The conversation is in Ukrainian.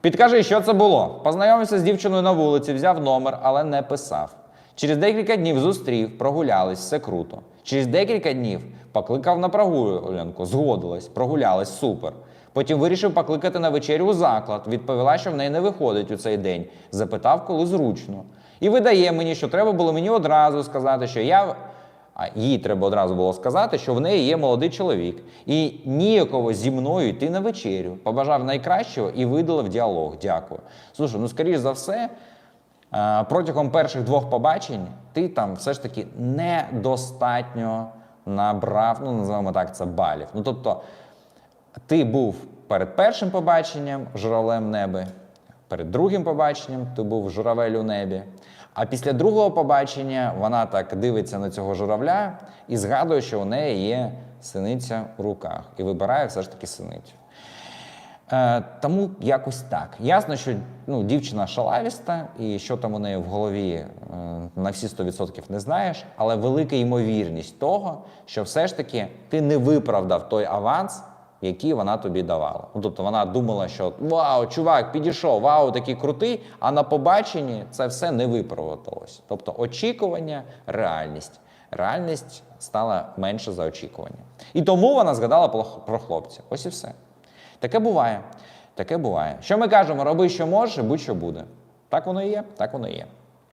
Підкажи, що це було? Познайомився з дівчиною на вулиці, взяв номер, але не писав. Через декілька днів зустрів, прогулялись, все круто. Через декілька днів покликав на прогулянку, згодилась, прогулялись, супер. Потім вирішив покликати на вечерю у заклад. Відповіла, що в неї не виходить у цей день. Запитав, коли зручно. І видає мені, що треба було мені одразу сказати, що я. А їй треба одразу було сказати, що в неї є молодий чоловік, і ніяково зі мною йти на вечерю. Побажав найкращого і видалив діалог. Дякую. Слушай, ну скоріш за все, е, протягом перших двох побачень ти там все ж таки недостатньо набрав, ну називаємо так, це балів. Ну тобто, ти був перед першим побаченням журавлем в небі, перед другим побаченням ти був журавель у небі. А після другого побачення вона так дивиться на цього журавля і згадує, що у неї є синиця у руках, і вибирає все ж таки синицю. Е, тому якось так. Ясно, що ну, дівчина шалавіста, і що там у неї в голові е, на всі 100% не знаєш, але велика ймовірність того, що все ж таки ти не виправдав той аванс, який вона тобі давала. Ну, тобто вона думала, що вау, чувак, підійшов, вау, такий крутий, а на побаченні це все не виправдалось. Тобто очікування, реальність. Реальність стала менше за очікування. І тому вона згадала про хлопця. Ось і все. Таке буває. Таке буває. Що ми кажемо, роби, що можеш, будь-що буде. Так воно і є, так воно і є.